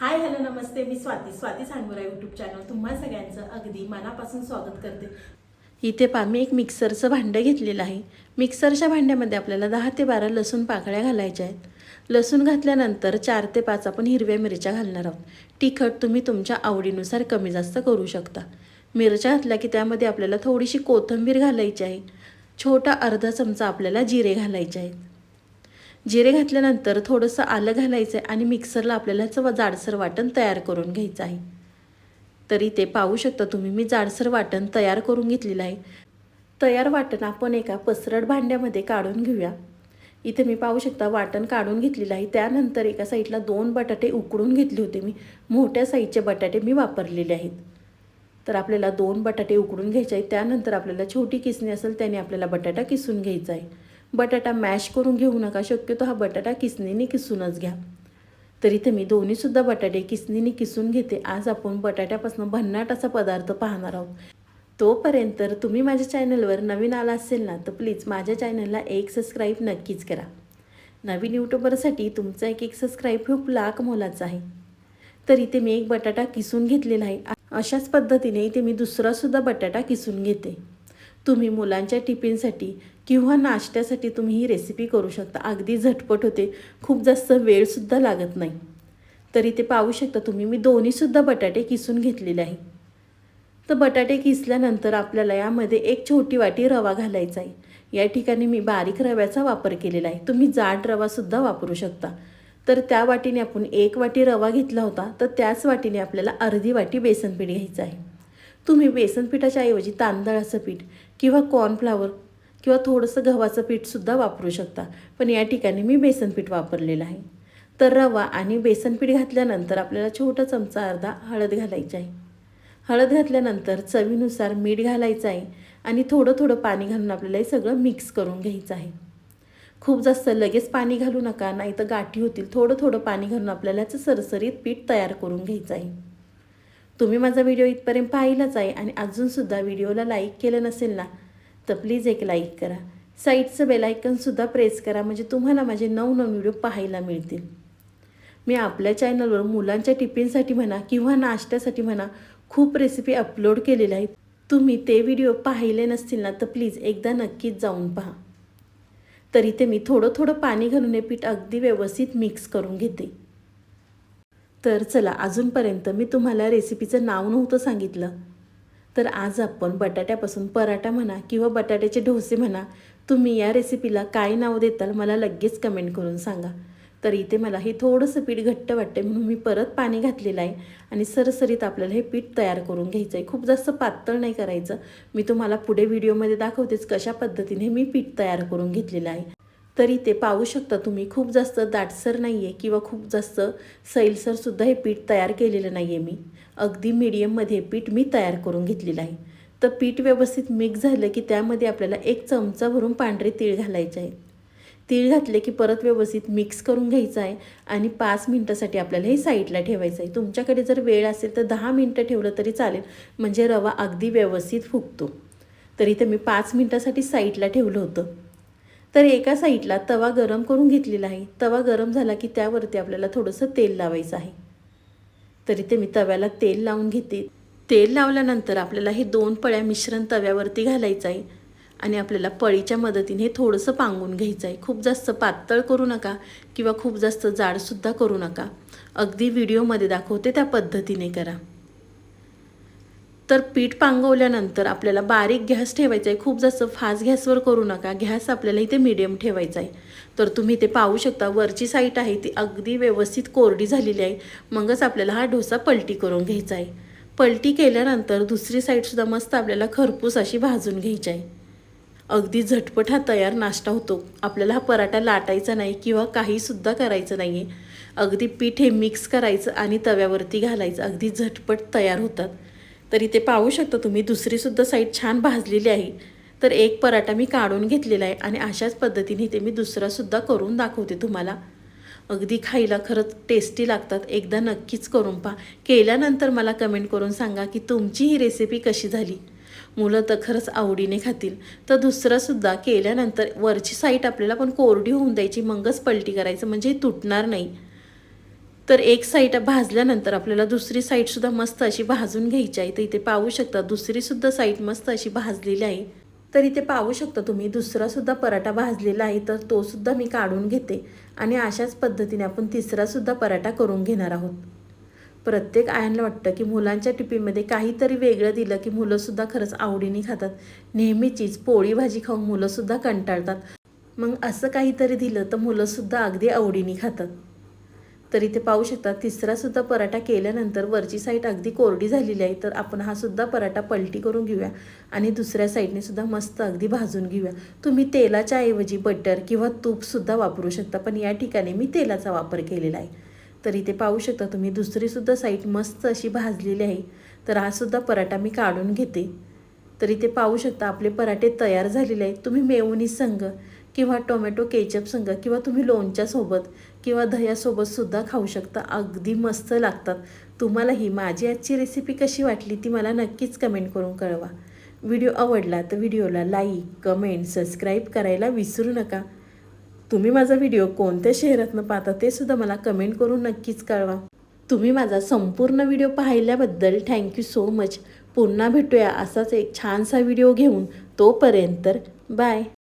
हाय hello नमस्ते. मी Swati. Swati Sangora YouTube channel तुम्हा सगळ्यांचं अगदी मनापासून स्वागत करते. इथे पा मी एक मिक्सरचं भांडं घेतलेलं आहे. मिक्सरच्या भांड्यामध्ये आपल्याला दहा ते बारा लसूण पाकळ्या घालायच्या आहेत. लसूण घातल्यानंतर चार ते पाच आपण हिरव्या मिरच्या घालणार आहोत. तिखट तुम्ही तुमच्या आवडीनुसार कमी जास्त करू शकता. मिरच्या घातल्या की त्यामध्ये आपल्याला थोडीशी कोथिंबीर घालायची आहे. छोटा अर्धा चमचा आपल्याला जिरे घालायचे आहेत. जिरे घातल्यानंतर थोडंसं आलं घालायचं आहे आणि मिक्सरला आपल्याला ह्याचं जाडसर वाटण तयार करून घ्यायचं आहे. तरी ते पाहू शकता तुम्ही मी जाडसर वाटण तयार करून घेतलेलं आहे. तयार वाटण आपण एका पसरड भांड्यामध्ये काढून घेऊया. इथे मी पाहू शकता वाटण काढून घेतलेलं आहे. त्यानंतर एका साईडला दोन बटाटे उकडून घेतले होते मी. मोठ्या साईजचे बटाटे मी वापरलेले आहेत. तर आपल्याला दोन बटाटे उकडून घ्यायचे आहेत. त्यानंतर आपल्याला छोटी किसणी असेल त्याने आपल्याला बटाटा किसून घ्यायचा आहे. बटाटा मॅश करून घेऊ नका शक्यतो हा बटाटा किसणीने किसूनच घ्या. तर इथे मी दोन्हीसुद्धा बटाटे किसणीने किसून घेते. आज आपण बटाट्यापासून भन्नाट असा पदार्थ पाहणार आहोत. तोपर्यंत तुम्ही माझ्या चॅनलवर नवीन आला असेल ना तर प्लीज माझ्या चॅनलला एक सबस्क्राईब नक्कीच करा. नवीन यूट्यूबरसाठी तुमचा एक एक सबस्क्राईब खूप लाख मोलाचा आहे. तर इथे मी एक बटाटा किसून घेतलेला आहे. अशाच पद्धतीने इथे मी दुसरासुद्धा बटाटा किसून घेते. तुम्ही मुलांच्या टिफिनसाठी किंवा नाश्त्यासाठी तुम्ही ही रेसिपी करू शकता. अगदी झटपट होते. खूप जास्त वेळसुद्धा लागत नाही. तरी ते पाहू शकता तुम्ही. मी दोन्हीसुद्धा बटाटे किसून घेतलेले आहे. तर बटाटे किसल्यानंतर आपल्याला यामध्ये एक छोटी वाटी रवा घालायचा आहे. या ठिकाणी मी बारीक रव्याचा वापर केलेला आहे. तुम्ही जाड रवासुद्धा वापरू शकता. तर त्या वाटीने आपण एक वाटी रवा घेतला होता. तर त्याच वाटीने आपल्याला अर्धी वाटी बेसनपीठ घ्यायचं आहे. तुम्ही बेसनपीठाच्या ऐवजी तांदळाचं पीठ किंवा कॉर्नफ्लावर किंवा थोडंसं गव्हाचं पीठसुद्धा वापरू शकता. पण या ठिकाणी मी बेसन पीठ वापरलेलं आहे. तर रवा आणि बेसन पीठ घातल्यानंतर आपल्याला छोटा चमचा अर्धा हळद घालायची आहे. हळद घातल्यानंतर चवीनुसार मीठ घालायचं आहे आणि थोडं थोडं पाणी घालून आपल्याला हे सगळं मिक्स करून घ्यायचं आहे. खूप जास्त लगेच पाणी घालू नका नाही तर गाठी होतील. थोडं थोडं पाणी घालून आपल्याला याचं सरसरीत पीठ तयार करून घ्यायचं आहे. तुम्ही माझा व्हिडिओ इथपर्यंत पाहिलाच आहे आणि अजूनसुद्धा व्हिडिओला लाईक केलं नसेल ना तर प्लीज एक लाईक करा. साईडचं बेलायकनसुद्धा प्रेस करा म्हणजे तुम्हाला माझे नवनवीन व्हिडिओ पाहायला मिळतील. मी आपल्या चॅनलवर मुलांच्या टिफिनसाठी म्हणा किंवा नाश्त्यासाठी म्हणा खूप रेसिपी अपलोड केलेल्या आहेत. तुम्ही ते व्हिडिओ पाहिले नसतील ना तर प्लीज एकदा नक्कीच जाऊन पहा. तर इथे मी थोडं थोडं पाणी घालून हे पीठ अगदी व्यवस्थित मिक्स करून घेते. तर चला अजूनपर्यंत मी तुम्हाला रेसिपीचं नाव नव्हतं सांगितलं. तर आज आपण बटाट्यापासून पराठा म्हणा किंवा बटाट्याचे डोसे म्हणा तुम्ही या रेसिपीला काय नाव देताल मला लगेच कमेंट करून सांगा. तर इथे मला हे थोडंसं पीठ घट्ट वाटते म्हणून मी परत पाणी घातलेलं आहे आणि सरसरीत आपल्याला हे पीठ तयार करून घ्यायचं आहे खूप जास्त पातळ नाही करायचं. मी तुम्हाला पुढे व्हिडिओमध्ये दाखवतेच कशा पद्धतीने मी पीठ तयार करून घेतलेलं आहे. तरी ते पाहू शकता तुम्ही. खूप जास्त दाटसर नाही आहे किंवा खूप जास्त सैलसरसुद्धा हे पीठ तयार केलेलं नाही आहे मी. अगदी मीडियममध्ये पीठ मी तयार करून घेतलेलं आहे. तर पीठ व्यवस्थित मिक्स झालं की त्यामध्ये आपल्याला एक चमचा भरून पांढरे तीळ घालायचे आहे. तीळ घातले की परत व्यवस्थित मिक्स करून घ्यायचं आहे आणि पाच मिनटासाठी आपल्याला हे साईडला ठेवायचं आहे. तुमच्याकडे जर वेळ असेल तर दहा मिनटं ठेवलं तरी चालेल. म्हणजे रवा अगदी व्यवस्थित फुगतो. तर इथं मी पाच मिनटासाठी साईडला ठेवलं होतं. तर एका साईडला तवा गरम करून घेतलेला आहे. तवा गरम झाला की त्यावरती आपल्याला थोडंसं तेल लावायचं आहे. तरी ते मी तव्याला तेल लावून घेते. तेल लावल्यानंतर आपल्याला हे दोन पळ्या मिश्रण तव्यावरती घालायचं आहे. आणि आपल्याला पळीच्या मदतीने हे थोडंसं पांगून घ्यायचं आहे. खूप जास्त पातळ करू नका किंवा खूप जास्त जाडसुद्धा करू नका. अगदी व्हिडिओमध्ये दाखवते त्या पद्धतीने करा. तर पीठ पांगवल्यानंतर आपल्याला बारीक गॅस ठेवायचा आहे. खूप जास्त फास्ट गॅसवर करू नका. गॅस आपल्याला इथे मिडियम ठेवायचा आहे. तर तुम्ही ते पाहू शकता वरची साईट आहे ती अगदी व्यवस्थित कोरडी झालेली आहे. मगच आपल्याला हा डोसा पलटी करून घ्यायचा आहे. पलटी केल्यानंतर दुसरी साईडसुद्धा मस्त आपल्याला खरपूस अशी भाजून घ्यायची आहे. अगदी झटपट हा तयार नाश्ता होतो. आपल्याला हा पराठा लाटायचा नाही किंवा काहीसुद्धा करायचं नाही आहे अगदी पीठ हे मिक्स करायचं आणि तव्यावरती घालायचं. अगदी झटपट तयार होतात. तर इथे पाहू शकता तुम्ही दुसरीसुद्धा साईड छान भाजलेली आहे. तर एक पराठा मी काढून घेतलेला आहे आणि अशाच पद्धतीने इथे मी दुसरासुद्धा करून दाखवते तुम्हाला. अगदी खायला खरंच टेस्टी लागतात. एकदा नक्कीच करून पहा. केल्यानंतर मला कमेंट करून सांगा की तुमची ही रेसिपी कशी झाली? मुलं तर खरंच आवडीने खातील. तर दुसरंसुद्धा केल्यानंतर वरची साईट आपल्याला पण कोरडी होऊन द्यायची मगच पलटी करायचं म्हणजे तुटणार नाही. तर एक साईड भाजल्यानंतर आपल्याला दुसरी साईडसुद्धा मस्त अशी भाजून घ्यायची आहे. तर इथे पाहू शकता दुसरीसुद्धा साईड मस्त अशी भाजलेली आहे. तर इथे पाहू शकता तुम्ही दुसरासुद्धा पराठा भाजलेला आहे. तर तोसुद्धा मी काढून घेते आणि अशाच पद्धतीने आपण तिसरासुद्धा पराठा करून घेणार आहोत. प्रत्येक आयांना वाटतं की मुलांच्या टिफिनमध्ये काहीतरी वेगळं दिलं की मुलंसुद्धा खरंच आवडीने खातात. नेहमीचीच पोळी भाजी खाऊन मुलंसुद्धा कंटाळतात. मग असं काहीतरी दिलं तर मुलंसुद्धा अगदी आवडीने खातात. तर इथे पाहू शकता तिसरासुद्धा पराठा केल्यानंतर वरची साईड अगदी कोरडी झालेली आहे. तर आपण हा सुद्धा पराठा पलटी करून घेऊया आणि दुसऱ्या साईडने सुद्धा मस्त अगदी भाजून घेऊया. तुम्ही तेलाच्या ऐवजी बटर किंवा तूपसुद्धा वापरू शकता पण या ठिकाणी मी तेलाचा वापर केलेला आहे. तर इथे पाहू शकता तुम्ही दुसरीसुद्धा साईड मस्त अशी भाजलेली आहे. तर हा सुद्धा पराठा मी काढून घेते. तर इथे पाहू शकता आपले पराठे तयार झालेले आहेत. तुम्ही मेवणी संघ किंवा टोमॅटो केचप संघ किंवा तुम्ही लोणच्यासोबत किंवा दह्यासोबत सुद्धा खाऊ शकता. अगदी मस्त लागतात. तुम्हाला ही माझी आजची रेसिपी कशी वाटली ती मला नक्कीच कमेंट करून कळवा. व्हिडिओ आवडला तर व्हिडिओला लाईक कमेंट सबस्क्राईब करायला विसरू नका. तुम्ही माझा व्हिडिओ कोणत्या शहरातनं पाहता ते सुद्धा मला कमेंट करून नक्कीच कळवा. तुम्ही माझा संपूर्ण व्हिडिओ पाहिल्याबद्दल थँक्यू सो मच पुन्हा भेटूया असाच एक छानसा व्हिडिओ घेऊन. तोपर्यंत बाय